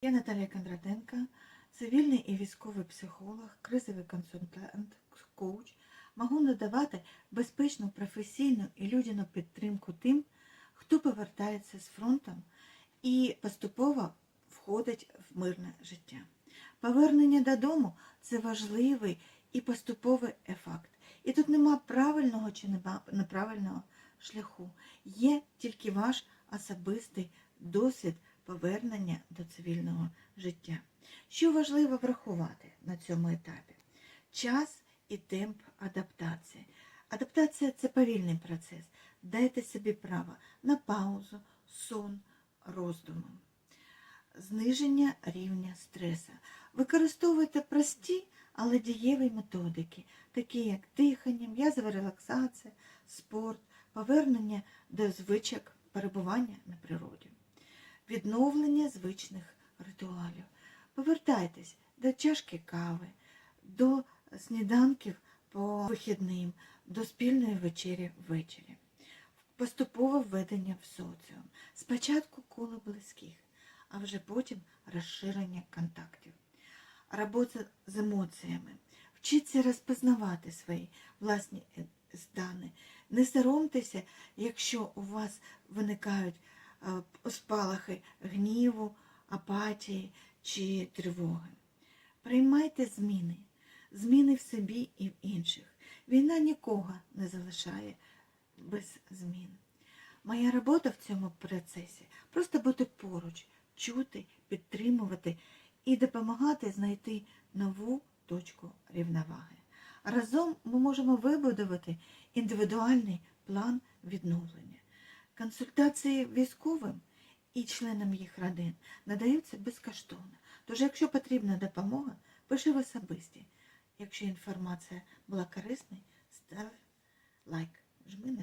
Я Наталія Кондратенко, цивільний і військовий психолог, кризовий консультант, коуч. Можу надавати безпечну, професійну і людяну підтримку тим, хто повертається з фронтом і поступово входить в мирне життя. Повернення додому це важливий і поступовий ефект. І тут нема правильного чи неправильного шляху. Є тільки ваш особистий досвід повернення до цивільного життя. Що важливо врахувати на цьому етапі? Час і темп адаптації. Адаптація це повільний процес. Дайте собі право на паузу, сон, роздуму. Зниження рівня стресу. Використовуйте прості, але дієві методики, такі як дихання, м'язова релаксація, спорт, повернення до звичок перебування на природі, відновлення звичних ритуалів. Повертайтесь до чашки кави, до сніданків по вихідним, до спільної вечері ввечері. Поступове введення в соціум. Спочатку коло близьких, а вже потім розширення контактів. Робота з емоціями. Вчіться розпознавати свої власні е, стани. Не соромтеся, якщо у вас виникають е, спалахи гніву, апатії чи тривоги. Приймайте зміни, зміни в собі і в інших. Війна нікого не залишає без змін. Моя робота в цьому процесі просто бути поруч, чути, підтримувати і допомагати знайти нову точку рівноваги. Разом ми можемо вибудувати індивідуальний план відновлення. Консультації військовим і членам їх родин надаються безкоштовно. Тож, якщо потрібна допомога, пиши в особисті. Якщо інформація була корисною, став лайк, жми на